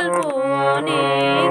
গল্প অনেক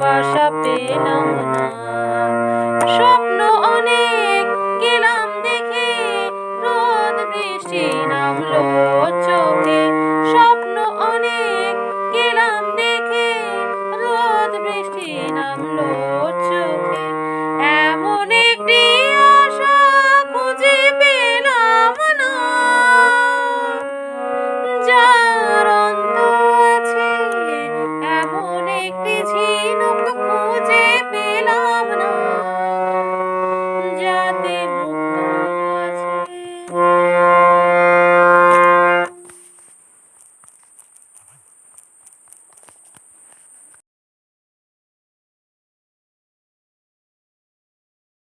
বাসা পেলাম না। স্বপ্ন অনেক গেলাম দেখে রোদ বৃষ্টি নামলো চোখে।